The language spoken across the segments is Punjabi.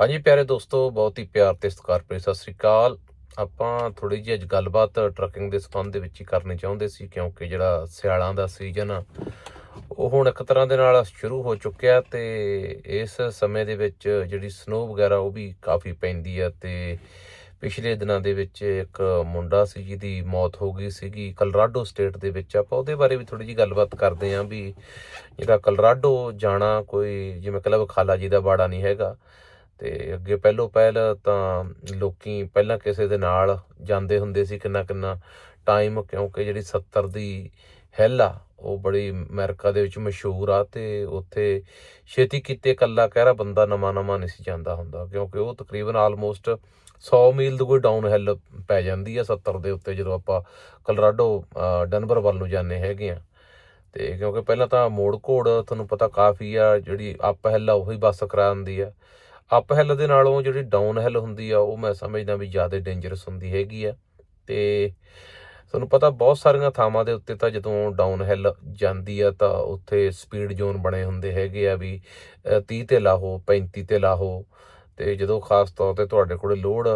ਹਾਂਜੀ ਪਿਆਰੇ ਦੋਸਤੋ, ਬਹੁਤ ਹੀ ਪਿਆਰ ਤੇ ਸਤਿਕਾਰ ਭਰੀ ਸਤਿ ਸ੍ਰੀ ਅਕਾਲ। ਆਪਾਂ ਥੋੜੀ ਜਿਹੀ ਅੱਜ ਗੱਲਬਾਤ ਟਰੱਕਿੰਗ ਦੇ ਸੰਬੰਧ ਦੇ ਵਿੱਚ ਹੀ ਕਰਨੀ ਚਾਹੁੰਦੇ ਸੀ, ਕਿਉਂਕਿ ਜਿਹੜਾ ਸਿਆਲਾਂ ਦਾ ਸੀਜ਼ਨ ਆ, ਉਹ ਹੁਣ ਇੱਕ ਤਰ੍ਹਾਂ ਦੇ ਨਾਲ ਸ਼ੁਰੂ ਹੋ ਚੁੱਕਿਆ ਤੇ ਇਸ ਸਮੇਂ ਦੇ ਵਿੱਚ ਜਿਹੜੀ ਸਨੋ ਵਗੈਰਾ ਉਹ ਵੀ ਕਾਫੀ ਪੈਂਦੀ ਆ ਤੇ ਪਿਛਲੇ ਦਿਨਾਂ ਦੇ ਵਿੱਚ ਇੱਕ ਮੁੰਡਾ ਸੀ ਜਿਹਦੀ ਮੌਤ ਹੋ ਗਈ ਸੀਗੀ ਕਲਰਾਡੋ ਸਟੇਟ ਦੇ ਵਿੱਚ। ਆਪਾਂ ਉਹਦੇ ਬਾਰੇ ਵੀ ਥੋੜੀ ਜਿਹੀ ਗੱਲਬਾਤ ਕਰਦੇ ਆਂ ਵੀ ਜਿਹੜਾ ਕਲਰਾਡੋ ਜਾਣਾ ਕੋਈ, ਜਿਵੇਂ ਕਲਬ ਖਾਲਾ ਜੀ ਦਾ ਬਾੜਾ ਨਹੀਂ ਹੈਗਾ ਤੇ ਅੱਗੇ ਪਹਿਲੋ ਪਹਿਲ ਤਾਂ ਲੋਕੀ ਪਹਿਲਾਂ ਕਿਸੇ ਦੇ ਨਾਲ ਜਾਂਦੇ ਹੁੰਦੇ ਸੀ ਕਿੰਨਾ ਕਿੰਨਾ ਟਾਈਮ ਕਿਉਂਕਿ ਜਿਹੜੀ 70 ਦੀ ਹਿੱਲ ਆ ਉਹ ਬੜੀ ਅਮਰੀਕਾ ਦੇ ਵਿੱਚ ਮਸ਼ਹੂਰ ਆ ਤੇ ਉੱਥੇ ਛੇਤੀ ਕੀਤੇ ਇਕੱਲਾ ਕਹਿਰਾ ਬੰਦਾ ਨਵਾਂ ਨਵਾਂ ਨਹੀਂ ਸੀ ਜਾਂਦਾ ਹੁੰਦਾ ਕਿਉਂਕਿ ਉਹ ਤਕਰੀਬਨ ਆਲਮੋਸਟ 100 ਮੀਲ ਦੀ ਕੋਈ ਡਾਊਨ ਹਿੱਲ ਪੈ ਜਾਂਦੀ ਆ 70 ਦੇ ਉੱਤੇ ਜਦੋਂ ਆਪਾਂ ਕਲਰਾਡੋ ਅਹ, ਡਨਵਰ ਵੱਲ ਨੂੰ ਜਾਂਦੇ ਹੈਗੇ ਆ। ਤੇ ਕਿਉਂਕਿ ਪਹਿਲਾਂ ਤਾਂ ਮੋੜ ਘੋੜ ਤੁਹਾਨੂੰ ਪਤਾ ਕਾਫੀ ਆ ਜਿਹੜੀ ਅਪ ਹਿੱਲ ਆ ਉਹੀ ਬੱਸ ਕਰਾ ਦਿੰਦੀ ਆ। ਅਪ ਹਿੱਲ ਦੇ ਨਾਲੋਂ ਜਿਹੜੀ ਡਾਊਨ ਹਿੱਲ ਹੁੰਦੀ ਆ ਉਹ ਮੈਂ ਸਮਝਦਾ ਵੀ ਜ਼ਿਆਦਾ ਡੇਂਜਰਸ ਹੁੰਦੀ ਹੈਗੀ ਆ। ਤੇ ਤੁਹਾਨੂੰ ਪਤਾ ਬਹੁਤ ਸਾਰੀਆਂ ਥਾਵਾਂ ਦੇ ਉੱਤੇ ਤਾਂ ਜਦੋਂ ਡਾਊਨ ਹਿੱਲ ਜਾਂਦੀ ਆ ਤਾਂ ਉੱਥੇ ਸਪੀਡ ਜ਼ੋਨ ਬਣੇ ਹੁੰਦੇ ਹੈਗੇ ਆ ਵੀ ਅ, 30 ਤੇ ਲਾਹੋ 35 ਤੇ ਲਾਹੋ। ਤੇ ਜਦੋਂ ਖਾਸ ਤੌਰ ਤੇ ਤੁਹਾਡੇ ਕੋਲੇ ਲੋਡ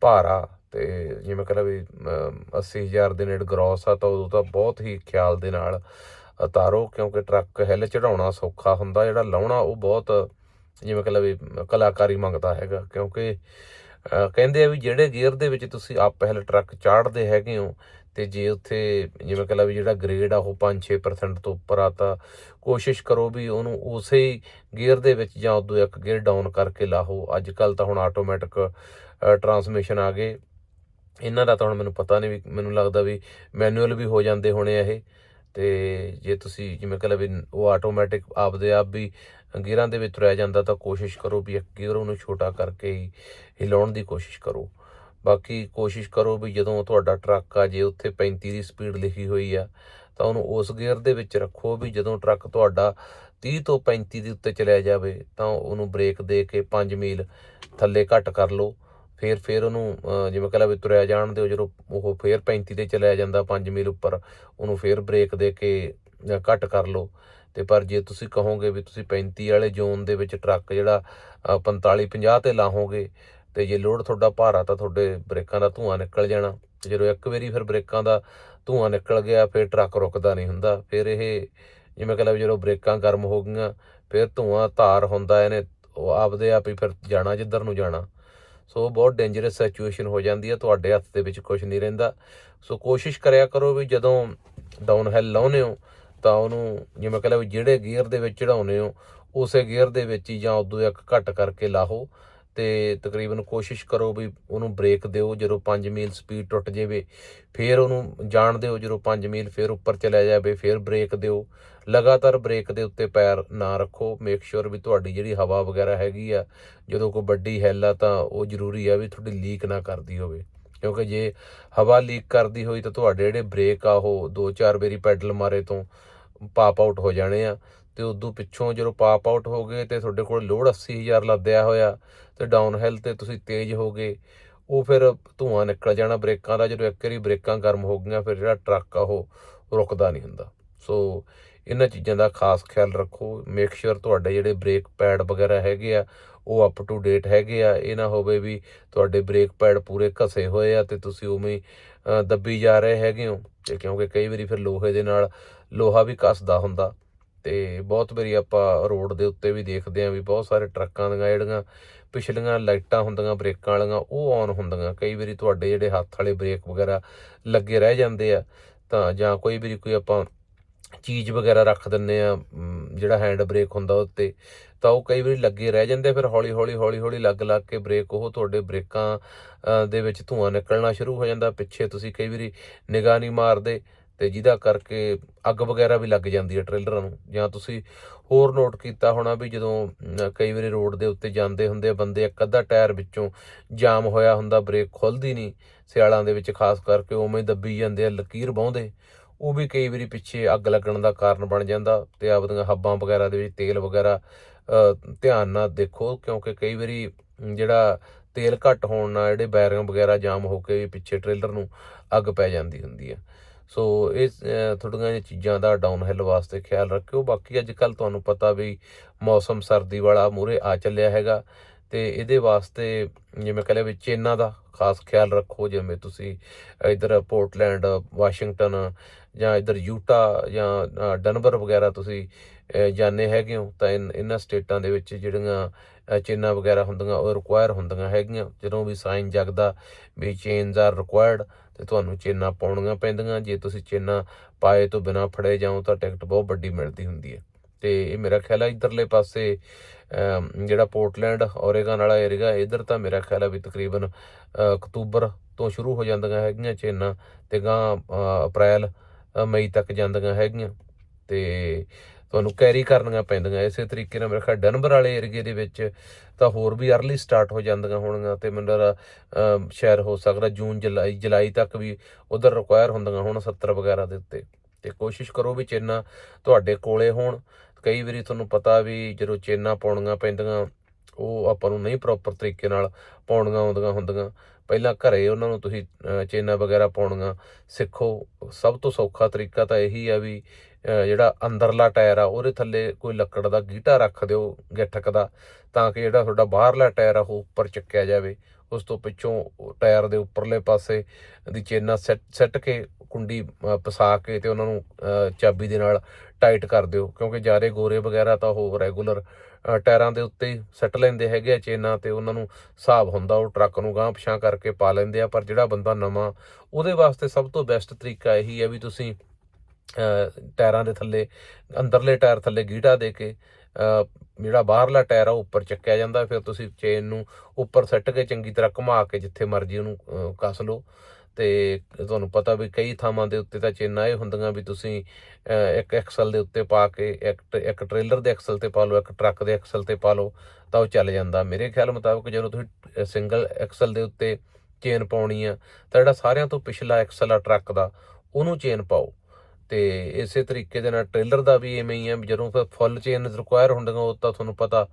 ਭਾਰਾ ਤੇ ਜਿਵੇਂ ਕਹਿੰਦਾ ਵੀ ਅਮ, 80000 ਦੇ ਨੇੜੇ ਗਰੋਸ ਆ ਤਾਂ ਉਦੋਂ ਤਾਂ ਬਹੁਤ ਹੀ ਖਿਆਲ ਦੇ ਨਾਲ ਉਤਾਰੋ ਕਿਉਂਕਿ ਟਰੱਕ ਹਿੱਲ ਚੜਾਉਣਾ ਸੌਖਾ ਹੁੰਦਾ ਜਿਹੜਾ ਲਾਉਣਾ ਉਹ ਬਹੁਤ ਜਿਵੇਂ ਕਹਿੰਦਾ ਵੀ ਕਲਾਕਾਰੀ ਮੰਗਦਾ ਹੈਗਾ, ਕਿਉਂਕਿ ਕਹਿੰਦੇ ਆ ਵੀ ਜਿਹੜੇ ਗੇਅਰ ਦੇ ਵਿੱਚ ਤੁਸੀਂ ਆਪ ਹਿੱਲ ਟਰੱਕ ਚਾੜਦੇ ਹੈਗੇ ਹੋ ਤੇ ਜੇ ਉੱਥੇ ਜਿਵੇਂ ਕਹਿੰਦਾ ਵੀ ਜਿਹੜਾ ਗ੍ਰੇਡ ਆ ਉਹ 5-6% ਤੋਂ ਉੱਪਰ ਆ ਤਾਂ ਕੋਸ਼ਿਸ਼ ਕਰੋ ਵੀ ਉਹਨੂੰ ਉਸੇ ਹੀ ਗੀਅਰ ਦੇ ਵਿੱਚ ਜਾਂ ਉਦੋਂ ਇੱਕ ਗੇਅਰ ਡਾਊਨ ਕਰਕੇ ਲਾਹੋ। ਅੱਜ ਕੱਲ ਤਾਂ ਹੁਣ ਆਟੋਮੈਟਿਕ ਟਰਾਂਸਮਿਸ਼ਨ ਆ ਗਏ। ਇਹਨਾਂ ਦਾ ਤਾਂ ਹੁਣ ਮੈਨੂੰ ਪਤਾ ਨਹੀਂ ਵੀ, ਮੈਨੂੰ ਲੱਗਦਾ ਵੀ ਮੈਨੂਅਲ ਵੀ ਹੋ ਜਾਂਦੇ ਹੋਣੇ ਆ ਇਹ। ਤੇ ਜੇ ਤੁਸੀਂ ਜਿਵੇਂ ਕਹਿੰਦਾ ਵੀ ਉਹ ਆਟੋਮੈਟਿਕ ਆਪਦੇ ਆਪ ਵੀ ਗੀਅਰਾਂ ਦੇ ਵਿੱਚ ਰਹਿ ਜਾਂਦਾ ਤਾਂ ਕੋਸ਼ਿਸ਼ ਕਰੋ ਵੀ ਇੱਕ ਗੀਅਰ ਉਹਨੂੰ ਛੋਟਾ ਕਰਕੇ ਹੀ ਹਿਲਾਉਣ ਦੀ ਕੋਸ਼ਿਸ਼ ਕਰੋ। ਬਾਕੀ ਕੋਸ਼ਿਸ਼ ਕਰੋ ਵੀ ਜਦੋਂ ਤੁਹਾਡਾ ਟਰੱਕ ਆ, ਜੇ ਉੱਥੇ 35 ਦੀ ਸਪੀਡ ਲਿਖੀ ਹੋਈ ਆ, ਤਾਂ ਉਹਨੂੰ ਉਸ ਗੇਅਰ ਦੇ ਵਿੱਚ ਰੱਖੋ ਵੀ ਜਦੋਂ ਟਰੱਕ ਤੁਹਾਡਾ 30 ਤੋਂ 35 ਦੇ ਉੱਤੇ ਚਲਿਆ ਜਾਵੇ, ਤਾਂ ਉਹਨੂੰ ਬ੍ਰੇਕ ਦੇ ਕੇ 5 ਮੀਲ ਥੱਲੇ ਘੱਟ ਕਰ ਲਓ। ਫਿਰ ਫਿਰ ਉਹਨੂੰ ਜਿਵੇਂ ਕਹਿੰਦਾ ਵੀ ਤੁਰਿਆ ਜਾਣ ਦਿਓ, ਜਦੋਂ ਉਹ ਫਿਰ 35 ਤੇ ਚਲਿਆ ਜਾਂਦਾ 5 ਮੀਲ ਉੱਪਰ, ਉਹਨੂੰ ਫਿਰ ਬ੍ਰੇਕ ਦੇ ਕੇ ਅਹ, ਘੱਟ ਕਰ ਲਓ। ਤੇ ਪਰ ਜੇ ਤੁਸੀਂ ਕਹੋਗੇ ਵੀ ਤੁਸੀਂ 35 ਵਾਲੇ ਜ਼ੋਨ ਦੇ ਵਿੱਚ ਟਰੱਕ ਜਿਹੜਾ 45 50 ਤੇ ਲਾਹੋਗੇ ਤੇ ਜੇ ਲੋਡ ਤੁਹਾਡਾ ਭਾਰਾ ਤਾਂ ਤੁਹਾਡੇ ਬ੍ਰੇਕਾਂ ਦਾ ਧੂਆਂ ਨਿਕਲ ਜਾਣਾ। ਜਦੋਂ ਇੱਕ ਵਾਰੀ ਫਿਰ ਬ੍ਰੇਕਾਂ ਦਾ ਧੂਆਂ ਨਿਕਲ ਗਿਆ ਫਿਰ ਟਰੱਕ ਰੁਕਦਾ ਨਹੀਂ ਹੁੰਦਾ। ਫਿਰ ਇਹ ਜਿਵੇਂ ਕਹਿੰਦਾ ਵੀ ਜਦੋਂ ਬ੍ਰੇਕਾਂ ਗਰਮ ਹੋ ਗਈਆਂ ਫਿਰ ਧੂਆਂ ਧਾਰ ਹੁੰਦਾ ਇਹਨੇ ਉਹ ਆਪਦੇ ਆਪ ਹੀ ਫਿਰ ਜਾਣਾ ਜਿੱਧਰ ਨੂੰ ਜਾਣਾ। ਸੋ ਬਹੁਤ ਡੇਂਜਰਸ ਸਿਚੁਏਸ਼ਨ ਹੋ ਜਾਂਦੀ ਹੈ ਤੁਹਾਡੇ ਹੱਥ ਦੇ ਵਿੱਚ ਕੁਝ ਨਹੀਂ ਰਹਿੰਦਾ। ਸੋ ਕੋਸ਼ਿਸ਼ ਕਰਿਆ ਕਰੋ ਵੀ ਜਦੋਂ ਡਾਊਨ ਹਿੱਲ ਲਾਉਨੇ ਹੋ ਤਾਂ ਉਹਨੂੰ ਜਿਵੇਂ ਕਹਿੰਦਾ ਵੀ ਜਿਹੜੇ ਗੇਅਰ ਦੇ ਵਿੱਚ ਚੜਾਉਨੇ ਹੋ, ਉਸੇ ਗੇਅਰ ਦੇ ਵਿੱਚ ਹੀ ਜਾਂ ਉਦੋਂ ਇੱਕ ਘੱਟ ਕਰਕੇ ਲਾਹੋ ਤੇ ਤਕਰੀਬਨ ਕੋਸ਼ਿਸ਼ ਕਰੋ ਵੀ ਉਹਨੂੰ ਬ੍ਰੇਕ ਦਿਓ, ਜਦੋਂ 5 ਮੀਲ ਸਪੀਡ ਟੁੱਟ ਜਾਵੇ, ਫਿਰ ਉਹਨੂੰ ਜਾਣ ਦਿਓ, ਜਦੋਂ 5 ਮੀਲ ਫਿਰ ਉੱਪਰ ਚਲਾ ਜਾਵੇ, ਫਿਰ ਬ੍ਰੇਕ ਦਿਓ। ਲਗਾਤਾਰ ਬ੍ਰੇਕ ਦੇ ਉੱਤੇ ਪੈਰ ਨਾ ਰੱਖੋ ਮੇਕ ਸ਼ੋਰ ਵੀ ਤੁਹਾਡੀ ਜਿਹੜੀ ਹਵਾ ਵਗੈਰਾ ਹੈਗੀ ਆ, ਜਦੋਂ ਕੋਈ ਵੱਡੀ ਹਿੱਲ ਆ ਤਾਂ ਉਹ ਜ਼ਰੂਰੀ ਆ ਵੀ ਤੁਹਾਡੀ ਲੀਕ ਨਾ ਕਰਦੀ ਹੋਵੇ। ਕਿਉਂਕਿ ਜੇ ਹਵਾ ਲੀਕ ਕਰਦੀ ਹੋਈ ਤਾਂ ਤੁਹਾਡੇ ਜਿਹੜੇ ਬ੍ਰੇਕ ਆ ਉਹ ਦੋ ਚਾਰ ਵਾਰੀ ਪੈਡਲ ਮਾਰੇ ਤੋਂ ਪਾਪ ਆਊਟ ਹੋ ਜਾਣੇ ਆ। ਤੇ ਉਦੋਂ ਪਿੱਛੋਂ ਜਦੋਂ ਪਾਪ ਆਊਟ ਹੋ ਗਏ ਤੇ ਤੁਹਾਡੇ ਕੋਲ ਲੋਡ 80000 ਲੱਦਿਆ ਹੋਇਆ ਤੇ ਡਾਊਨ ਹਿੱਲ ਤੇ ਤੁਸੀਂ ਤੇਜ਼ ਹੋ ਗਏ, ਉਹ ਫਿਰ ਧੂਆਂ ਨਿਕਲ ਜਾਣਾ ਬ੍ਰੇਕਾਂ ਦਾ। ਜਦੋਂ ਇੱਕ ਵਾਰੀ ਬ੍ਰੇਕਾਂ ਗਰਮ ਹੋ ਗਈਆਂ, ਫਿਰ ਜਿਹੜਾ ਟਰੱਕ ਆ ਉਹ ਰੁਕਦਾ ਨਹੀਂ ਹੁੰਦਾ। ਸੋ ਇਹਨਾਂ ਚੀਜ਼ਾਂ ਦਾ ਖਾਸ ਖਿਆਲ ਰੱਖੋ ਮੇਕ ਸ਼ੋਰ ਤੁਹਾਡੇ ਜਿਹੜੇ ਬ੍ਰੇਕ ਪੈਡ ਵਗੈਰਾ ਹੈਗੇ ਆ, ਉਹ ਅਪ ਟੂ ਡੇਟ ਹੈਗੇ ਆ, ਇਹ ਨਾ ਹੋਵੇ ਵੀ ਤੁਹਾਡੇ ਬ੍ਰੇਕ ਪੈਡ ਪੂਰੇ ਘਸੇ ਹੋਏ ਆ ਤੇ ਤੁਸੀਂ ਉਵੇਂ ਦੱਬੀ ਜਾ ਰਹੇ ਹੈਗੇ ਹੋ, ਤੇ ਕਿਉਂਕਿ ਕਈ ਵਾਰੀ ਫਿਰ ਲੋਹੇ ਦੇ ਨਾਲ ਲੋਹਾ ਵੀ ਕੱਸਦਾ ਹੁੰਦਾ। ਤੇ ਬਹੁਤ ਵਾਰੀ ਆਪਾਂ ਰੋਡ ਦੇ ਉੱਤੇ ਵੀ ਦੇਖਦੇ ਆਂ ਵੀ ਬਹੁਤ ਸਾਰੇ ਟਰੱਕਾਂ ਦੀਆਂ ਜਿਹੜੀਆਂ ਪਿਛਲੀਆਂ ਲਾਈਟਾਂ ਹੁੰਦੀਆਂ, ਬ੍ਰੇਕਾਂ ਵਾਲੀਆਂ, ਉਹ ਔਨ ਹੁੰਦੀਆਂ। ਕਈ ਵਾਰੀ ਤੁਹਾਡੇ ਜਿਹੜੇ ਹੱਥ ਵਾਲੇ ਬ੍ਰੇਕ ਵਗੈਰਾ ਲੱਗੇ ਰਹਿ ਜਾਂਦੇ ਆ, ਤਾਂ ਜਾਂ ਕੋਈ ਵਾਰੀ ਕੋਈ ਆਪਾਂ ਚੀਜ਼ ਵਗੈਰਾ ਰੱਖ ਦਿੰਨੇ ਆ ਜਿਹੜਾ ਹੈਂਡ ਬ੍ਰੇਕ ਹੁੰਦਾ ਉੱਤੇ ਤਾਂ ਉਹ ਕਈ ਵਾਰੀ ਲੱਗੇ ਰਹਿ ਜਾਂਦੇ ਆ, ਫਿਰ ਹੌਲੀ ਹੌਲੀ ਹੌਲੀ ਹੌਲੀ ਲੱਗ ਲੱਗ ਕੇ ਬ੍ਰੇਕ ਉਹ ਤੁਹਾਡੇ ਬ੍ਰੇਕਾਂ ਦੇ ਵਿੱਚ ਧੂਆਂ ਨਿਕਲਣਾ ਸ਼ੁਰੂ ਹੋ ਜਾਂਦਾ ਪਿੱਛੇ ਤੁਸੀਂ ਕਈ ਵਾਰੀ ਨਿਗਾਹ ਨਹੀਂ ਮਾਰਦੇ ਤੇ ਜਿਹਦਾ ਕਰਕੇ ਅੱਗ ਵਗੈਰਾ ਵੀ ਲੱਗ ਜਾਂਦੀ ਹੈ ਟ੍ਰੇਲਰਾਂ ਨੂੰ ਜਾਂ ਤੁਸੀਂ ਹੋਰ ਨੋਟ ਕੀਤਾ ਹੋਣਾ ਵੀ ਜਦੋਂ ਕਈ ਵਾਰੀ ਰੋਡ ਦੇ ਉੱਤੇ ਜਾਂਦੇ ਹੁੰਦੇ ਆ ਬੰਦੇ ਇੱਕ ਅੱਧਾ ਟਾਇਰ ਵਿੱਚੋਂ ਜਾਮ ਹੋਇਆ ਹੁੰਦਾ ਬ੍ਰੇਕ ਖੁੱਲਦੀ ਨਹੀਂ ਸਿਆਲਾਂ ਦੇ ਵਿੱਚ ਖਾਸ ਕਰਕੇ ਉਵੇਂ ਦੱਬੀ ਜਾਂਦੇ ਆ ਲਕੀਰ ਬਾਉਂਦੇ ਉਹ ਵੀ ਕਈ ਵਾਰੀ ਪਿੱਛੇ ਅੱਗ ਲੱਗਣ ਦਾ ਕਾਰਨ ਬਣ ਜਾਂਦਾ ਤੇ ਆਪਦੀਆਂ ਹੱਬਾਂ ਵਗੈਰਾ ਦੇ ਵਿੱਚ ਤੇਲ ਵਗੈਰਾ ਧਿਆਨ ਨਾਲ ਦੇਖੋ ਕਿਉਂਕਿ ਕਈ ਵਾਰੀ ਜਿਹੜਾ ਤੇਲ ਘੱਟ ਹੋਣ ਨਾਲ ਜਿਹੜੇ ਬੈਰਿੰਗ ਵਗੈਰਾ ਜਾਮ ਹੋ ਕੇ ਵੀ ਪਿੱਛੇ ਟ੍ਰੇਲਰ ਨੂੰ ਅੱਗ ਪੈ ਜਾਂਦੀ ਹੁੰਦੀ ਹੈ ਸੋ ਇਹ ਅਹ, ਥੋੜ੍ਹੀਆਂ ਚੀਜ਼ਾਂ ਦਾ ਡਾਊਨ ਹਿੱਲ ਵਾਸਤੇ ਖਿਆਲ ਰੱਖਿਓ। ਬਾਕੀ ਅੱਜ ਕੱਲ ਤੁਹਾਨੂੰ ਪਤਾ ਵੀ ਮੌਸਮ ਸਰਦੀ ਵਾਲਾ ਮੂਰੇ ਆ ਚੱਲਿਆ ਹੈਗਾ ਤੇ ਇਹਦੇ ਵਾਸਤੇ ਜਿਵੇਂ ਕਹਿੰਦੇ ਵੀ ਚੇਨਾਂ ਦਾ ਖਾਸ ਖਿਆਲ ਰੱਖੋ। ਜਿਵੇਂ ਤੁਸੀਂ ਇਧਰ ਪੋਰਟਲੈਂਡ ਵਾਸ਼ਿੰਗਟਨ ਜਾਂ ਇਧਰ ਯੂਟਾ ਜਾਂ ਅ, ਡਨਵਰ ਵਗੈਰਾ ਤੁਸੀਂ ਅ, ਜਾਂਦੇ ਹੈਗੇ ਹੋ ਤਾਂ ਇਨ- ਇਹਨਾਂ ਸਟੇਟਾਂ ਦੇ ਵਿੱਚ ਜਿਹੜੀਆਂ ਚੇਨਾਂ ਵਗੈਰਾ ਹੁੰਦੀਆਂ ਉਹ ਰਿਕੁਆਇਰ ਹੁੰਦੀਆਂ ਹੈਗੀਆਂ। ਜਦੋਂ ਵੀ ਸਾਈਨ ਜਗਦਾ ਵੀ ਚੇਨਸ ਆਰ ਰਿਕੁਆਇਰਡ ਤੇ ਤੁਹਾਨੂੰ ਚੇਨਾਂ ਪਾਉਣੀਆਂ ਪੈਂਦੀਆਂ। ਜੇ ਤੁਸੀਂ ਚੇਨਾਂ ਪਾਏ ਤੋਂ ਬਿਨਾ ਫੜੇ ਜਾਓ ਤਾਂ ਟਿਕਟ ਬਹੁਤ ਵੱਡੀ ਮਿਲਦੀ ਹੁੰਦੀ ਹੈ। ਤੇ ਇਹ ਮੇਰਾ ਖਿਆਲ ਹੈ ਇਧਰਲੇ ਪਾਸੇ ਜਿਹੜਾ ਪੋਰਟਲੈਂਡ ਔਰੇਗਨ ਵਾਲਾ ਏਰੀਆ ਇਧਰ ਤਾਂ ਮੇਰਾ ਖਿਆਲ ਹੈ ਵੀ ਤਕਰੀਬਨ ਅਕਤੂਬਰ ਤੋਂ ਸ਼ੁਰੂ ਹੋ ਜਾਂਦੀਆਂ ਹੈਗੀਆਂ ਚੇਨਾਂ ਤੇ ਗਾਂ ਅਪ੍ਰੈਲ ਮਈ ਤੱਕ ਜਾਂਦੀਆਂ ਹੈਗੀਆਂ। ਤੇ ਤੁਹਾਨੂੰ ਕੈਰੀ ਕਰਨੀਆਂ ਪੈਂਦੀਆਂ। ਇਸੇ ਤਰੀਕੇ ਨਾਲ ਮੇਰੇ ਖਿਆਲ ਡਨਬਰ ਵਾਲੇ ਏਰੀਏ ਦੇ ਵਿੱਚ ਤਾਂ ਹੋਰ ਵੀ ਅਰਲੀ ਸਟਾਰਟ ਹੋ ਜਾਂਦੀਆਂ ਹੋਣਗੀਆਂ ਤੇ ਮੈਨੂੰ ਸ਼ਹਿਰ ਹੋ ਸਕਦਾ ਜੂਨ, ਜੁਲਾਈ ਜੁਲਾਈ ਤੱਕ ਵੀ ਉਧਰ ਰਿਕੁਆਇਰ ਹੁੰਦੀਆਂ ਹੁਣ 70 ਵਗੈਰਾ ਦੇ ਉੱਤੇ। ਤੇ ਕੋਸ਼ਿਸ਼ ਕਰੋ ਵੀ ਚੇਨਾਂ ਤੁਹਾਡੇ ਕੋਲੇ ਹੋਣ। ਕਈ ਵਾਰੀ ਤੁਹਾਨੂੰ ਪਤਾ ਵੀ ਜਦੋਂ ਚੇਨਾਂ ਪਾਉਣੀਆਂ ਪੈਂਦੀਆਂ, ਉਹ ਆਪਾਂ ਨੂੰ ਨਹੀਂ ਪ੍ਰੋਪਰ ਤਰੀਕੇ ਨਾਲ ਪਾਉਣੀਆਂ ਆਉਂਦੀਆਂ ਹੁੰਦੀਆਂ। ਪਹਿਲਾਂ ਘਰੇ ਉਹਨਾਂ ਨੂੰ ਤੁਸੀਂ ਅਹ, ਚੇਨਾਂ ਵਗੈਰਾ ਪਾਉਣੀਆਂ ਸਿੱਖੋ। ਸਭ ਤੋਂ ਸੌਖਾ ਤਰੀਕਾ ਤਾਂ ਇਹੀ ਆ ਵੀ ਜਿਹੜਾ ਅੰਦਰਲਾ ਟਾਇਰ ਆ ਉਹਦੇ ਥੱਲੇ ਕੋਈ ਲੱਕੜ ਦਾ ਗੀਟਾ ਰੱਖ ਦਿਓ ਗਿੱਠਕ ਦਾ ਤਾਂ ਕਿ ਜਿਹੜਾ ਤੁਹਾਡਾ ਬਾਹਰਲਾ ਟਾਇਰ ਆ ਉਹ ਉੱਪਰ ਚੱਕਿਆ ਜਾਵੇ। ਉਸ ਤੋਂ ਪਿੱਛੋਂ ਟਾਇਰ ਦੇ ਉੱਪਰਲੇ ਪਾਸੇ ਦੀ ਚੇਨਾਂ ਸੈੱਟ ਸੈੱਟ ਕੇ ਕੁੰਡੀ ਪਸਾ ਕੇ ਤੇ ਉਹਨਾਂ ਨੂੰ ਚਾਬੀ ਦੇ ਨਾਲ ਟਾਈਟ ਕਰ ਦਿਓ ਕਿਉਂਕਿ ਜਾਰੇ ਗੋਰੇ ਵਗੈਰਾ ਤਾਂ ਉਹ ਰੈਗੂਲਰ ਟਾਇਰਾਂ ਦੇ ਉੱਤੇ ਸੱਟ ਲੈਂਦੇ ਹੈਗੇ ਆ, ਚੇਨਾਂ ਤੇ ਉਹਨਾਂ ਨੂੰ ਹਿਸਾਬ ਹੁੰਦਾ, ਉਹ ਟਰੱਕ ਨੂੰ ਗਾਂਹ ਪਛਾਂ ਕਰਕੇ ਪਾ ਲੈਂਦੇ ਆ, ਪਰ ਜਿਹੜਾ ਬੰਦਾ ਨਵਾਂ, ਉਹਦੇ ਵਾਸਤੇ ਸਭ ਤੋਂ ਬੈਸਟ ਤਰੀਕਾ ਇਹੀ ਹੈ ਵੀ ਤੁਸੀਂ ਟਾਇਰਾਂ ਦੇ ਥੱਲੇ, ਅੰਦਰਲੇ ਟਾਇਰ ਥੱਲੇ ਗੀਟਾ ਦੇ ਕੇ ਜਿਹੜਾ ਬਾਹਰਲਾ ਟਾਇਰ ਆ, ਉਹ ਉੱਪਰ ਚੱਕਿਆ ਜਾਂਦਾ, ਫਿਰ ਤੁਸੀਂ ਚੇਨ ਨੂੰ ਉੱਪਰ ਸੱਟ ਕੇ ਚੰਗੀ ਤਰ੍ਹਾਂ ਘੁਮਾ ਕੇ ਜਿੱਥੇ ਮਰਜ਼ੀ ਉਹਨੂੰ ਕੱਸ ਲਓ। ਤੇ ਤੁਹਾਨੂੰ ਪਤਾ ਵੀ ਕਈ ਥਾਵਾਂ ਦੇ ਉੱਤੇ ਤਾਂ ਚੇਨਾਂ ਇਹ ਹੁੰਦੀਆਂ ਵੀ ਤੁਸੀਂ ਇੱਕ ਐਕਸਲ ਦੇ ਉੱਤੇ ਪਾ ਕੇ, ਇੱਕ ਇੱਕ ਟ੍ਰੇਲਰ ਦੇ ਐਕਸਲ ਤੇ ਪਾ ਲਓ, ਇੱਕ ਟਰੱਕ ਦੇ ਐਕਸਲ ਤੇ ਪਾ ਲਓ, ਤਾਂ ਉਹ ਚੱਲ ਜਾਂਦਾ। ਮੇਰੇ ਖਿਆਲ ਮੁਤਾਬਕ ਜਦੋਂ ਤੁਸੀਂ ਸਿੰਗਲ ਐਕਸਲ ਦੇ ਉੱਤੇ ਚੇਨ ਪਾਉਣੀ ਆ, ਤਾਂ ਜਿਹੜਾ ਸਾਰਿਆਂ ਤੋਂ ਪਿਛਲਾ ਐਕਸਲ ਆ ਟਰੱਕ ਦਾ, ਉਹਨੂੰ ਚੇਨ ਪਾਓ। ਤੇ ਇਸੇ ਤਰੀਕੇ ਦੇ ਨਾਲ ਟ੍ਰੇਲਰ ਦਾ ਵੀ ਐਵੇਂ ਹੀ ਆ ਜਦੋਂ ਫਿਰ ਫੁੱਲ ਚੇਨ ਰਿਕੁਆਇਰ ਹੁੰਦੀਆਂ, ਉਹ ਤਾਂ ਤੁਹਾਨੂੰ ਪਤਾ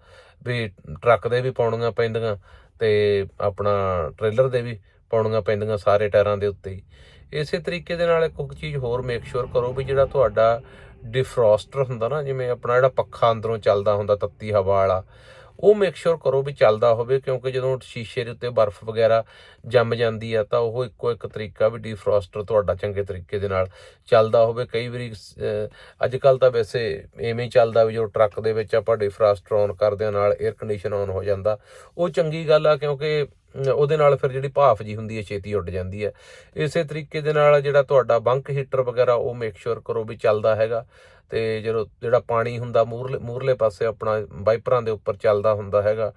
ਵੀ ਟਰੱਕ ਦੇ ਵੀ ਪਾਉਣੀਆਂ ਪੈਂਦੀਆਂ, ਤੇ ਆਪਣਾ ਟ੍ਰੇਲਰ ਦੇ ਵੀ ਪਾਉਣੀਆਂ ਪੈਂਦੀਆਂ ਸਾਰੇ ਟਾਇਰਾਂ ਦੇ ਉੱਤੇ। ਇਸੇ ਤਰੀਕੇ ਦੇ ਨਾਲ ਇੱਕ ਇੱਕ ਚੀਜ਼ ਹੋਰ ਮੇਕ ਸ਼ੋਰ ਕਰੋ ਵੀ ਜਿਹੜਾ ਤੁਹਾਡਾ ਡਿਫਰੋਸਟਰ ਹੁੰਦਾ ਨਾ, ਜਿਵੇਂ ਆਪਣਾ ਜਿਹੜਾ ਪੱਖਾ ਅੰਦਰੋਂ ਚੱਲਦਾ ਹੁੰਦਾ, ਤੱਤੀ ਹਵਾ ਵਾਲਾ, ਉਹ ਮੇਕ ਸ਼ੋਰ ਕਰੋ ਵੀ ਚੱਲਦਾ ਹੋਵੇ, ਕਿਉਂਕਿ ਜਦੋਂ ਸ਼ੀਸ਼ੇ ਦੇ ਉੱਤੇ ਬਰਫ਼ ਵਗੈਰਾ ਜੰਮ ਜਾਂਦੀ ਆ, ਤਾਂ ਉਹ ਇੱਕੋ ਇੱਕ ਤਰੀਕਾ ਵੀ ਡੀਫਰੋਸਟਰ ਤੁਹਾਡਾ ਚੰਗੇ ਤਰੀਕੇ ਦੇ ਨਾਲ ਚੱਲਦਾ ਹੋਵੇ। ਕਈ ਵਾਰੀ ਅੱਜ ਕੱਲ ਤਾਂ ਵੈਸੇ ਐਵੇਂ ਹੀ ਚੱਲਦਾ ਵੀ ਜੋ ਟਰੱਕ ਦੇ ਵਿੱਚ ਆਪਾਂ ਡੀਫਰੋਸਟਰ ਔਨ ਕਰਦੇ ਆ, ਨਾਲ 에ਅਰ ਕੰਡੀਸ਼ਨ ਔਨ ਹੋ ਜਾਂਦਾ। ਉਹ ਚੰਗੀ ਗੱਲ ਆ, ਕਿਉਂਕਿ ਉਹਦੇ ਨਾਲ ਫਿਰ ਜਿਹੜੀ ਭਾਫ ਜੀ ਹੁੰਦੀ ਹੈ, ਛੇਤੀ ਉੱਡ ਜਾਂਦੀ ਹੈ। ਇਸੇ ਤਰੀਕੇ ਦੇ ਨਾਲ ਜਿਹੜਾ ਤੁਹਾਡਾ ਬੰਕ ਹੀਟਰ ਵਗੈਰਾ, ਉਹ ਮੇਕ ਸ਼ੋਰ ਕਰੋ ਵੀ ਚੱਲਦਾ ਹੈਗਾ। ਤੇ ਜਦੋਂ ਜਿਹੜਾ ਪਾਣੀ ਹੁੰਦਾ, ਮੂਰਲੇ ਮੂਰਲੇ ਪਾਸੇ ਆਪਣਾ ਵਾਈਪਰਾਂ ਦੇ ਉੱਪਰ ਚੱਲਦਾ ਹੁੰਦਾ ਹੈਗਾ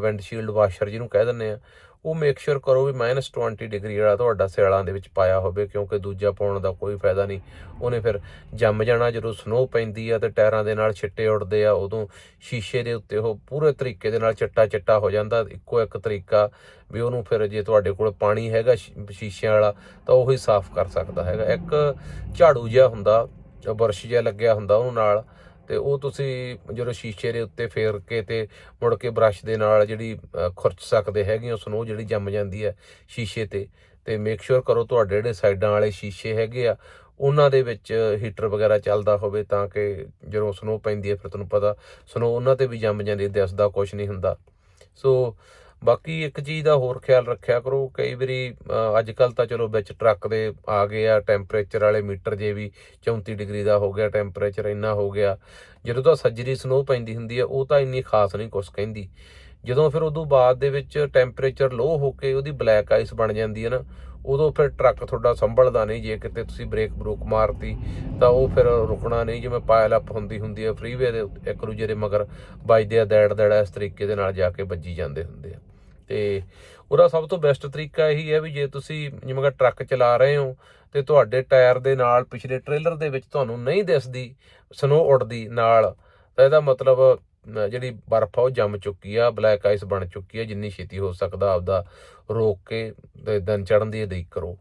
ਵਿੰਡਸ਼ੀਲਡ ਵਾਸ਼ਰ ਜਿਹਨੂੰ ਕਹਿ ਦਿੰਦੇ ਆ ਉਹ ਮੇਕ ਸ਼ੋਰ ਕਰੋ ਵੀ -20 ਡਿਗਰੀ ਜਿਹੜਾ ਤੁਹਾਡਾ ਸਿਆਲਾਂ ਦੇ ਵਿੱਚ ਪਾਇਆ ਹੋਵੇ, ਕਿਉਂਕਿ ਦੂਜਾ ਪਾਉਣ ਦਾ ਕੋਈ ਫਾਇਦਾ ਨਹੀਂ। ਉਹਨੇ ਫਿਰ ਜੰਮ ਜਾਣਾ, ਜਦੋਂ ਸਨੋ ਪੈਂਦੀ ਆ ਤੇ ਟਾਇਰਾਂ ਦੇ ਨਾਲ ਛਿੱਟੇ ਉੱਡਦੇ ਆ, ਉਦੋਂ ਸ਼ੀਸ਼ੇ ਦੇ ਉੱਤੇ ਉਹ ਪੂਰੇ ਤਰੀਕੇ ਦੇ ਨਾਲ ਚਿੱਟਾ ਚਿੱਟਾ ਹੋ ਜਾਂਦਾ, ਇੱਕੋ ਇੱਕ ਤਰੀਕਾ ਵੀ ਉਹਨੂੰ ਫਿਰ ਜੇ ਤੁਹਾਡੇ ਕੋਲ ਪਾਣੀ ਹੈਗਾ ਸ਼ੀਸ਼ਿਆਂ ਵਾਲਾ, ਤਾਂ ਉਹੀ ਸਾਫ਼ ਕਰ ਸਕਦਾ ਹੈਗਾ। ਇੱਕ ਝਾੜੂ ਜਿਹਾ ਹੁੰਦਾ ਬਰਸ਼ ਜਿਹਾ ਲੱਗਿਆ ਹੁੰਦਾ ਉਹਨੂੰ ਨਾਲ ਤੇ ਉਹ ਤੁਸੀਂ ਜਦੋਂ ਸ਼ੀਸ਼ੇ ਦੇ ਉੱਤੇ ਫੇਰ ਕੇ ਤੇ ਮੁੜ ਕੇ ਬ੍ਰਸ਼ ਦੇ ਨਾਲ ਜਿਹੜੀ ਖੁਰਚ ਸਕਦੇ ਹੈਗੇ ਉਸ ਨੂੰ ਜਿਹੜੀ ਜੰਮ ਜਾਂਦੀ ਹੈ ਸ਼ੀਸ਼ੇ ਤੇ ਤੇ ਮੇਕ ਸ਼ੋਰ ਕਰੋ ਤੁਹਾਡੇ ਜਿਹੜੇ ਸਾਈਡਾਂ ਵਾਲੇ ਸ਼ੀਸ਼ੇ ਹੈਗੇ ਆ, ਉਹਨਾਂ ਦੇ ਵਿੱਚ ਹੀਟਰ ਵਗੈਰਾ ਚੱਲਦਾ ਹੋਵੇ ਤਾਂ ਕਿ ਜਦੋਂ ਸਨੋ ਪੈਂਦੀ ਹੈ ਫਿਰ ਤੁਹਾਨੂੰ ਪਤਾ ਸਨੋ ਉਹਨਾਂ ਤੇ ਵੀ ਜੰਮ ਜਾਂਦੀ ਹੈ, ਦਿਸਦਾ ਕੁਝ ਨਹੀਂ ਹੁੰਦਾ। ਸੋ ਬਾਕੀ ਇੱਕ ਚੀਜ਼ ਦਾ ਹੋਰ ਖਿਆਲ ਰੱਖਿਆ ਕਰੋ, ਕਈ ਵਾਰੀ ਅੱਜ ਕੱਲ ਤਾਂ ਚਲੋ ਵਿੱਚ ਟਰੱਕ ਦੇ ਆ ਗਏ ਆ, ਟੈਂਪਰੇਚਰ ਵਾਲੇ ਮੀਟਰ ਜੇ ਵੀ 34 ਡਿਗਰੀ ਦਾ ਹੋ ਗਿਆ, ਟੈਂਪਰੇਚਰ ਇੰਨਾ ਹੋ ਗਿਆ, ਜਦੋਂ ਤਾਂ ਸੱਜਰੀ ਸਨੋ ਪੈਂਦੀ ਹੁੰਦੀ ਆ, ਉਹ ਤਾਂ ਇੰਨੀ ਖਾਸ ਨਹੀਂ ਕੁਛ ਕਹਿੰਦੀ। ਜਦੋਂ ਫਿਰ ਉਦੋਂ ਬਾਅਦ ਦੇ ਵਿੱਚ ਟੈਂਪਰੇਚਰ ਲੋ ਹੋ ਕੇ ਉਹਦੀ ਬਲੈਕ ਆਈਸ ਬਣ ਜਾਂਦੀ ਹੈ ਨਾ, ਉਦੋਂ ਫਿਰ ਟਰੱਕ ਤੁਹਾਡਾ ਸੰਭਲਦਾ ਨਹੀਂ, ਜੇ ਕਿਤੇ ਤੁਸੀਂ ਬ੍ਰੇਕ ਬਰੂਕ ਮਾਰਤੀ, ਤਾਂ ਉਹ ਫਿਰ ਰੁਕਣਾ ਨਹੀਂ, ਜਿਵੇਂ ਪਾਇਲ ਅਪ ਹੁੰਦੀ ਹੁੰਦੀ ਹੈ ਫਰੀਵੇ ਦੇ ਇੱਕ ਦੂਜੇ ਦੇ ਮਗਰ ਵੱਜਦੇ ਆ, ਦੈੜ ਦੈੜਾ ਇਸ ਤਰੀਕੇ ਦੇ ਨਾਲ ਜਾ ਕੇ ਵੱਜੀ ਜਾਂਦੇ ਹੁੰਦੇ ਆ। ਤੇ ਉਹਦਾ ਸਭ ਤੋਂ ਬੈਸਟ ਤਰੀਕਾ ਇਹੀ ਹੈ ਵੀ ਜੇ ਤੁਸੀਂ ਜਿਵੇਂ ਕਿ ਟਰੱਕ ਚਲਾ ਰਹੇ ਹੋ ਤੇ ਤੁਹਾਡੇ ਟਾਇਰ ਦੇ ਨਾਲ ਪਿਛਲੇ ਟ੍ਰੇਲਰ ਦੇ ਵਿੱਚ ਤੁਹਾਨੂੰ ਨਹੀਂ ਦਿਸਦੀ ਸਨੋ ਉੱਡਦੀ ਨਾਲ, ਤਾਂ ਇਹਦਾ ਮਤਲਬ ਜਿਹੜੀ ਬਰਫ਼ ਆ ਉਹ ਜੰਮ ਚੁੱਕੀ ਆ ਬਲੈਕ ਆਈਸ ਬਣ ਚੁੱਕੀ ਆ, ਜਿੰਨੀ ਛੇਤੀ ਹੋ ਸਕਦਾ ਆਪਦਾ ਰੋਕ ਕੇ ਦਿਨ ਚੜਨ ਦੀ ਉਡੀਕ ਕਰੋ।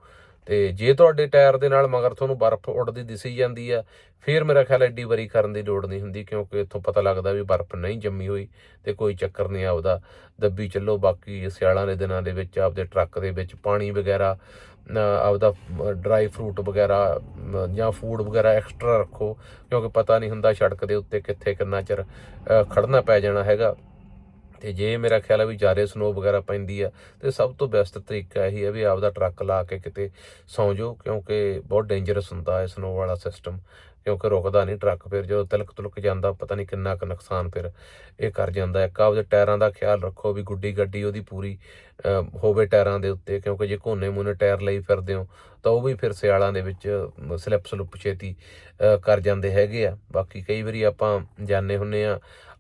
ਤੇ ਜੇ ਤੁਹਾਡੇ ਟਾਇਰ ਦੇ ਨਾਲ ਮਗਰ ਤੁਹਾਨੂੰ ਬਰਫ਼ ਉੱਡਦੀ ਦਿਸੀ ਜਾਂਦੀ ਆ ਫਿਰ ਮੇਰਾ ਖਿਆਲ ਐਡੀ ਵਾਰੀ ਕਰਨ ਦੀ ਲੋੜ ਨਹੀਂ ਹੁੰਦੀ ਕਿਉਂਕਿ ਇੱਥੋਂ ਪਤਾ ਲੱਗਦਾ ਵੀ ਬਰਫ਼ ਨਹੀਂ ਜੰਮੀ ਹੋਈ ਤੇ ਕੋਈ ਚੱਕਰ ਨਹੀਂ ਆਪਦਾ। ਦੱਬੀ ਚੱਲੋ ਬਾਕੀ ਸਿਆਲਾਂ ਦੇ ਦਿਨਾਂ ਦੇ ਵਿੱਚ ਆਪਦੇ ਟਰੱਕ ਦੇ ਵਿੱਚ ਪਾਣੀ ਵਗੈਰਾ ਆਪਦਾ ਡਰਾਈ ਫਰੂਟ ਵਗੈਰਾ ਜਾਂ ਫੂਡ ਵਗੈਰਾ ਐਕਸਟਰਾ ਰੱਖੋ ਕਿਉਂਕਿ ਪਤਾ ਨਹੀਂ ਹੁੰਦਾ ਸੜਕ ਦੇ ਉੱਤੇ ਕਿੱਥੇ ਕਿੰਨਾ ਚਿਰ ਅਹ, ਖੜਨਾ ਪੈ ਜਾਣਾ ਹੈਗਾ। ਤੇ ਜੇ ਮੇਰਾ ਖਿਆਲ ਹੈ ਵੀ ਜ਼ਿਆਦਾ ਸਨੋ ਵਗੈਰਾ ਪੈਂਦੀ ਆ, ਤੇ ਸਭ ਤੋਂ ਬੈਸਟ ਤਰੀਕਾ ਇਹੀ ਹੈ ਵੀ ਆਪਦਾ ਟਰੱਕ ਲਾ ਕੇ ਕਿਤੇ ਸੌਂ ਜਾਓ, ਕਿਉਂਕਿ ਬਹੁਤ ਡੇਂਜਰਸ ਹੁੰਦਾ ਹੈ ਸਨੋ ਵਾਲਾ ਸਿਸਟਮ ਕਿਉਂਕਿ ਰੁਕਦਾ ਨਹੀਂ ਟਰੱਕ ਫਿਰ ਜਦੋਂ ਤਿਲਕ ਤੁਲਕ ਜਾਂਦਾ, ਪਤਾ ਨਹੀਂ ਕਿੰਨਾ ਕੁ ਨੁਕਸਾਨ ਫਿਰ ਇਹ ਕਰ ਜਾਂਦਾ। ਇੱਕ ਆਪਦੇ ਟਾਇਰਾਂ ਦਾ ਖਿਆਲ ਰੱਖੋ ਵੀ ਗੁੱਡੀ ਗੱਡੀ ਉਹਦੀ ਪੂਰੀ ਹੋਵੇ ਟਾਇਰਾਂ ਦੇ ਉੱਤੇ, ਕਿਉਂਕਿ ਜੇ ਘੋਨੇ ਮੂਨੇ ਟਾਇਰ ਲਈ ਫਿਰਦੇ ਹੋ, ਤਾਂ ਉਹ ਵੀ ਫਿਰ ਸਿਆਲਾਂ ਦੇ ਵਿੱਚ ਸਲਿੱਪ ਸਲੁੱਪ ਛੇਤੀ ਕਰ ਜਾਂਦੇ ਹੈਗੇ ਆ। ਬਾਕੀ ਕਈ ਵਾਰੀ ਆਪਾਂ ਜਾਣੇ ਹੁੰਨੇ ਆ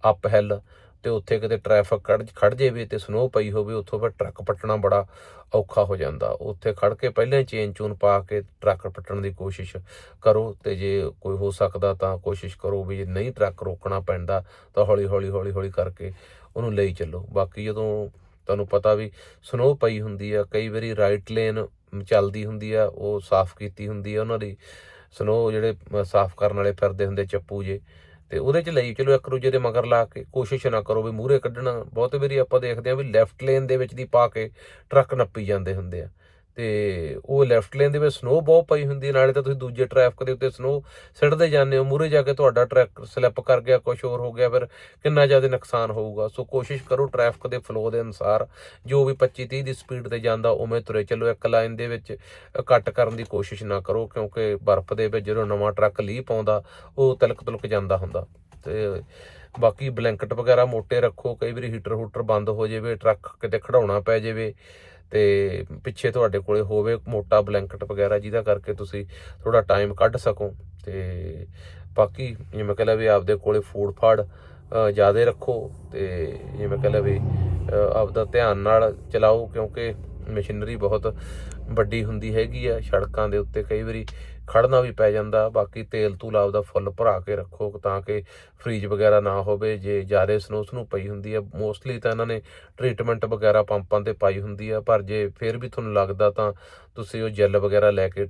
ਅਪ ਹਿੱਲ ਤੇ ਉੱਥੇ ਕਿਤੇ ਟ੍ਰੈਫਿਕ ਖੜ ਖੜ ਜਾਵੇ ਤੇ ਸਨੋ ਪਈ ਹੋਵੇ, ਉੱਥੋਂ ਫਿਰ ਟਰੱਕ ਪੱਟਣਾ ਬੜਾ ਔਖਾ ਹੋ ਜਾਂਦਾ। ਉੱਥੇ ਖੜ ਕੇ ਪਹਿਲਾਂ ਹੀ ਚੇਨ ਚੂਨ ਪਾ ਕੇ ਟਰੱਕ ਪੱਟਣ ਦੀ ਕੋਸ਼ਿਸ਼ ਕਰੋ ਤੇ ਜੇ ਕੋਈ ਹੋ ਸਕਦਾ ਤਾਂ ਕੋਸ਼ਿਸ਼ ਕਰੋ ਵੀ ਜੇ ਨਹੀਂ ਟਰੱਕ ਰੋਕਣਾ ਪੈਂਦਾ ਤਾਂ ਹੌਲੀ ਹੌਲੀ ਹੌਲੀ ਹੌਲੀ ਕਰਕੇ ਉਹਨੂੰ ਲਈ ਚੱਲੋ। ਬਾਕੀ ਜਦੋਂ ਤੁਹਾਨੂੰ ਪਤਾ ਵੀ ਸਨੋ ਪਈ ਹੁੰਦੀ ਆ, ਕਈ ਵਾਰੀ ਰਾਈਟ ਲੇਨ ਚੱਲਦੀ ਹੁੰਦੀ ਆ, ਉਹ ਸਾਫ਼ ਕੀਤੀ ਹੁੰਦੀ ਆ ਉਹਨਾਂ ਦੀ। ਸਨੋ ਜਿਹੜੇ ਸਾਫ਼ ਕਰਨ ਵਾਲੇ ਫਿਰਦੇ ਹੁੰਦੇ ਚੱਪੂ ਜੇ। ਤੇ ਉਹਦੇ ਚ ਲਈ, ਚਲੋ ਇੱਕ ਦੂਜੇ ਦੇ ਮਗਰ ਲਾ ਕੇ ਕੋਸ਼ਿਸ਼ ਨਾ ਕਰੋ ਵੀ ਮੂਹਰੇ ਕੱਢਣਾ। ਬਹੁਤ ਵਾਰੀ ਆਪਾਂ ਦੇਖਦੇ ਆ ਵੀ ਲੈਫਟ ਲੇਨ ਦੇ ਵਿੱਚ ਦੀ ਪਾ ਕੇ ਟਰੱਕ ਨੱਪੀ ਜਾਂਦੇ ਹੁੰਦੇ ਆ। ਤੇ ਉਹ ਲੈਫਟ ਲੇਨ ਦੇ ਵਿੱਚ ਸਨੋ ਬਹੁਤ ਪਈ ਹੁੰਦੀ ਹੈ, ਨਾਲੇ ਤਾਂ ਤੁਸੀਂ ਦੂਜੇ ਟ੍ਰੈਫਿਕ ਦੇ ਉੱਤੇ ਸਨੋ ਸਿੱਟਦੇ ਜਾਂਦੇ ਹੋ ਮੂਹਰੇ ਜਾ ਕੇ ਤੁਹਾਡਾ ਟਰੱਕ ਸਲਿੱਪ ਕਰ ਗਿਆ ਕੁਝ ਹੋਰ ਹੋ ਗਿਆ ਫਿਰ ਕਿੰਨਾ ਜ਼ਿਆਦਾ ਨੁਕਸਾਨ ਹੋਊਗਾ। ਸੋ ਕੋਸ਼ਿਸ਼ ਕਰੋ ਟ੍ਰੈਫਿਕ ਦੇ ਫਲੋ ਦੇ ਅਨੁਸਾਰ ਜੋ ਵੀ 25 30 ਦੀ ਸਪੀਡ ਤੇ ਜਾਂਦਾ ਉਵੇਂ ਤੁਰੇ ਚੱਲੋ। ਇੱਕ ਲਾਈਨ ਦੇ ਵਿੱਚ ਕੱਟ ਕਰਨ ਦੀ ਕੋਸ਼ਿਸ਼ ਨਾ ਕਰੋ ਕਿਉਂਕਿ ਬਰਫ਼ ਦੇ ਵਿੱਚ ਜਦੋਂ ਨਵਾਂ ਟਰੱਕ ਲੀਹ ਪਾਉਂਦਾ ਉਹ ਤਲਕ ਤੁਲਕ ਜਾਂਦਾ ਹੁੰਦਾ। ਤੇ ਬਾਕੀ ਬਲੈਂਕਟ ਵਗੈਰਾ ਮੋਟੇ ਰੱਖੋ ਕਈ ਵਾਰੀ ਹੀਟਰ ਹੂਟਰ ਬੰਦ ਹੋ ਜਾਵੇ ਟਰੱਕ ਕਿਤੇ ਖੜਾਉਣਾ ਪੈ ਜਾਵੇ ਤੇ ਪਿੱਛੇ ਤੁਹਾਡੇ ਕੋਲੇ ਹੋਵੇ ਮੋਟਾ ਬਲੈਂਕਟ ਵਗੈਰਾ ਜਿਹਦਾ ਕਰਕੇ ਤੁਸੀਂ ਥੋੜਾ ਟਾਈਮ ਕੱਢ ਸਕੋ। ਤੇ ਬਾਕੀ ਜਿਵੇਂ ਕਹਿੰਦਾ ਵੀ ਆਪਦੇ ਕੋਲੇ ਫੂਡ ਫਾੜ ਜ਼ਿਆਦਾ ਰੱਖੋ ਤੇ ਜਿਵੇਂ ਕਹਿੰਦਾ ਵੀ ਆਪਦਾ ਧਿਆਨ ਨਾਲ ਚਲਾਓ ਕਿਉਂਕਿ ਮਸ਼ੀਨਰੀ ਬਹੁਤ ਵੱਡੀ ਹੁੰਦੀ ਹੈਗੀ ਆ ਸੜਕਾਂ ਦੇ ਉੱਤੇ ਕਈ ਵਾਰੀ ਖੜਨਾ ਵੀ ਪੈ ਜਾਂਦਾ, ਬਾਕੀ ਤੇਲ ਤੂਲ ਆਪਦਾ ਫੁੱਲ ਭਰਾ ਕੇ ਰੱਖੋ ਤਾਂ ਕਿ ਫ੍ਰੀਜ ਵਗੈਰਾ ਨਾ ਹੋਵੇ, ਜੇ ਜ਼ਿਆਦਾ ਸਨੋ ਨੂੰ ਪਈ ਹੁੰਦੀ ਹੈ ਮੋਸਟਲੀ ਤਾਂ ਇਹਨਾਂ ਨੇ ਟ੍ਰੀਟਮੈਂਟ ਵਗੈਰਾ ਪੰਪਾਂ ਤੇ ਪਾਈ ਹੁੰਦੀ ਆ, ਪਰ ਜੇ ਫਿਰ ਵੀ ਤੁਹਾਨੂੰ ਲੱਗਦਾ ਤਾਂ ਤੁਸੀਂ ਉਹ ਜੈਲ ਵਗੈਰਾ ਲੈ ਕੇ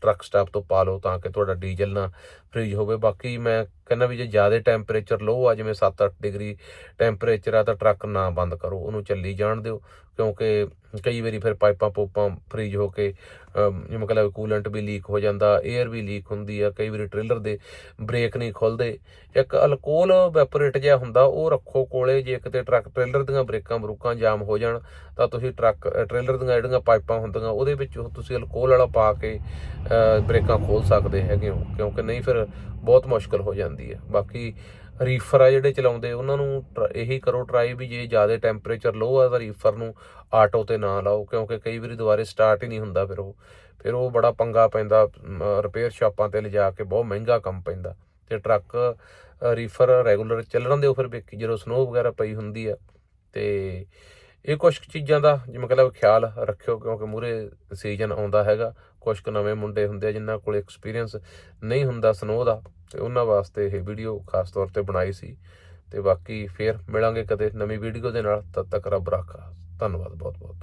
ਟਰੱਕ ਸਟਾਪ ਤੋਂ ਪਾ ਲਓ ਤਾਂ ਕਿ ਤੁਹਾਡਾ ਡੀਜ਼ਲ ਨਾ ਫ੍ਰੀਜ ਹੋਵੇ। ਬਾਕੀ ਮੈਂ ਕਹਿੰਦਾ ਵੀ ਜੇ ਜ਼ਿਆਦਾ ਟੈਂਪਰੇਚਰ ਲੋ ਆ ਜਿਵੇਂ 7-8 ਡਿਗਰੀ ਟੈਂਪਰੇਚਰ ਆ ਤਾਂ ਟਰੱਕ ਨਾ ਬੰਦ ਕਰੋ ਉਹਨੂੰ ਚੱਲੀ ਜਾਣ ਦਿਓ। ਕਿਉਂਕਿ ਕਈ ਵਾਰੀ ਫਿਰ ਪਾਈਪਾਂ ਪੋਪਾਂ ਫ੍ਰੀਜ ਹੋ ਕੇ ਅਮ, ਜਿਵੇਂ ਕਹਿੰਦਾ ਕੂਲੈਂਟ ਵੀ ਲੀਕ ਹੋ ਜਾਂਦਾ 에ਅਰ ਵੀ ਲੀਕ ਹੁੰਦੀ ਆ ਕਈ ਵਾਰੀ ਟ੍ਰੇਲਰ ਦੇ ਬ੍ਰੇਕ ਨਹੀਂ ਖੁੱਲਦੇ। ਇੱਕ ਅਲਕੋਹਲ ਵੈਪੋਰੇਟ ਜਿਹਾ ਹੁੰਦਾ ਉਹ ਰੱਖੋ ਕੋਲੇ ਜੇ ਕਿਤੇ ਟਰੱਕ ਟ੍ਰੇਲਰ ਦੀਆਂ ਬ੍ਰੇਕਾਂ ਬਰੂਕਾਂ ਜਾਮ ਹੋ ਜਾਣ ਤਾਂ ਤੁਸੀਂ ਟਰੱਕ ਟ੍ਰੇਲਰ ਦੀਆਂ ਜਿਹੜੀਆਂ ਪਾਈਪਾਂ ਹੁੰਦੀਆਂ ਉਹਦੇ ਵਿੱਚ ਉਹ ਤੁਸੀਂ ਅਲਕੋਹਲ ਵਾਲਾ ਪਾ ਕੇ ਅ, ਬ੍ਰੇਕਾਂ ਖੋਲ ਸਕਦੇ ਹੈਗੇ ਹੋ। ਕਿਉਂਕਿ ਨਹੀਂ ਫਿਰ ਬਹੁਤ ਮੁਸ਼ਕਲ ਹੋ ਜਾਂਦੀ। ਹੈ ਬਾਕੀ ਰੀਫਰ ਆ ਜਿਹੜੇ ਚਲਾਉਂਦੇ, ਉਹਨਾਂ ਨੂੰ ਟਰ- ਇਹੀ ਕਰੋ ਟਰਾਈ ਵੀ ਜੇ ਜ਼ਿਆਦਾ ਟੈਂਪਰੇਚਰ ਲੋ ਆ ਤਾਂ ਰੀਫਰ ਨੂੰ ਆਟੋ ਤੇ ਨਾ ਲਾਓ, ਕਿਉਂਕਿ ਕਈ ਵਾਰੀ ਦੁਬਾਰੇ ਸਟਾਰਟ ਹੀ ਨਹੀਂ ਹੁੰਦਾ ਫਿਰ ਉਹ। ਫਿਰ ਉਹ ਬੜਾ ਪੰਗਾ ਪੈਂਦਾ ਰਿਪੇਅਰ ਸ਼ਾਪਾਂ ਤੇ ਲਿਜਾ ਕੇ ਬਹੁਤ ਮਹਿੰਗਾ ਕੰਮ ਪੈਂਦਾ। ਤੇ ਟਰੱਕ ਰੀਫਰ ਰੈਗੂਲਰ ਚੱਲਣ ਦਿਓ ਫਿਰ ਵੇਖੀ ਜਦੋਂ ਸਨੋ ਵਗੈਰਾ ਪਈ ਹੁੰਦੀ ਆ। ਤੇ ਇਹ ਕੁਝ ਕੁ ਚੀਜ਼ਾਂ ਦਾ ਜਿਵੇਂ ਕਹਿੰਦਾ ਖਿਆਲ ਰੱਖਿਓ, ਕਿਉਂਕਿ ਮੂਰੇ ਸੀਜ਼ਨ ਆਉਂਦਾ ਹੈਗਾ ਕੁਝ ਕੁ ਨਵੇਂ ਮੁੰਡੇ ਹੁੰਦੇ ਆ ਜਿਨ੍ਹਾਂ ਕੋਲ ਐਕਸਪੀਰੀਅੰਸ ਨਹੀਂ ਹੁੰਦਾ ਸਨੋ ਦਾ, ਤੇ ਉਹਨਾਂ ਵਾਸਤੇ ਇਹ ਵੀਡੀਓ ਖਾਸ ਤੌਰ ਤੇ ਬਣਾਈ ਸੀ। ਤੇ ਬਾਕੀ ਫੇਰ ਮਿਲਾਂਗੇ ਕਦੇ ਨਵੀਂ ਵੀਡੀਓ ਦੇ ਨਾਲ, ਤਦ ਤੱਕ ਰੱਬ ਰਾਖਾ। ਧੰਨਵਾਦ ਬਹੁਤ ਬਹੁਤ